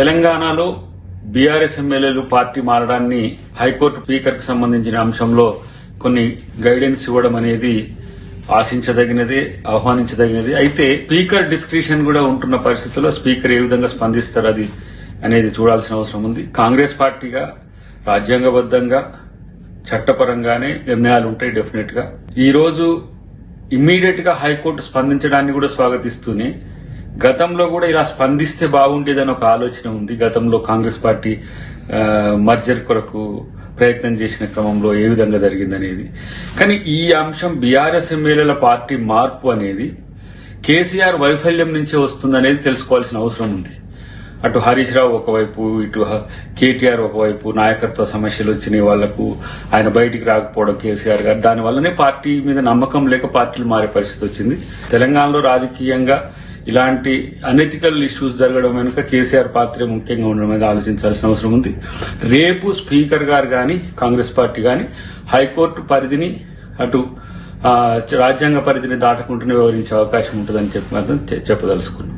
తెలంగాణలో బీఆర్ఎస్ ఎమ్మెల్యేలు party మారడాన్ని high court స్పీకర్కి సంబంధించిన అంశంలో కొన్ని గైడెన్స్ ఇవ్వడం అనేది ఆశించదగినది ఆహ్వానించదగినది. అయితే స్పీకర్ డిస్క్రిషన్ కూడా ఉంటున్న పరిస్థితుల్లో స్పీకర్ ఏ విధంగా స్పందిస్తారు అది అనేది చూడాల్సిన అవసరం ఉంది. కాంగ్రెస్ పార్టీగా రాజ్యాంగబద్దంగా చట్టపరంగానే నిర్ణయాలు ఉంటాయి డెఫినెట్గా ఈ రోజు ఇమ్మీడియట్గా హైకోర్టు స్పందించడాన్ని కూడా స్వాగతిస్తూనే గతంలో కూడా ఇలా స్పందిస్తే బాగుండేదని ఒక ఆలోచన ఉంది. గతంలో కాంగ్రెస్ పార్టీ మర్జర్ కొరకు ప్రయత్నం చేసిన క్రమంలో ఏ విధంగా జరిగిందనేది. కానీ ఈ అంశం బీఆర్ఎస్ ఎమ్మెల్యేల పార్టీ మార్పు అనేది కేసీఆర్ వైఫల్యం నుంచే వస్తుందనేది తెలుసుకోవాల్సిన అవసరం ఉంది. అటు హరీష్ రావు ఒకవైపు ఇటు కేటీఆర్ ఒకవైపు నాయకత్వ సమస్యలు వచ్చినాయి వాళ్ళకు ఆయన బయటికి రాకపోవడం కేసీఆర్ గారు. దానివల్లనే పార్టీ మీద నమ్మకం లేక పార్టీలు మారే పరిస్థితి వచ్చింది. తెలంగాణలో రాజకీయంగా ఇలాంటి అనెథికల్ ఇష్యూస్ జరగడం వెనుక కేసీఆర్ పాత్ర ముఖ్యంగా ఉండడం మీద ఆలోచించాల్సిన అవసరం ఉంది. రేపు స్పీకర్ గారు కానీ కాంగ్రెస్ పార్టీ కానీ హైకోర్టు పరిధిని అటు రాజ్యాంగ పరిధిని దాటకుండా వ్యవహరించే అవకాశం ఉంటుందని చెప్పి మాత్రం చెప్పదలుచుకున్నాం.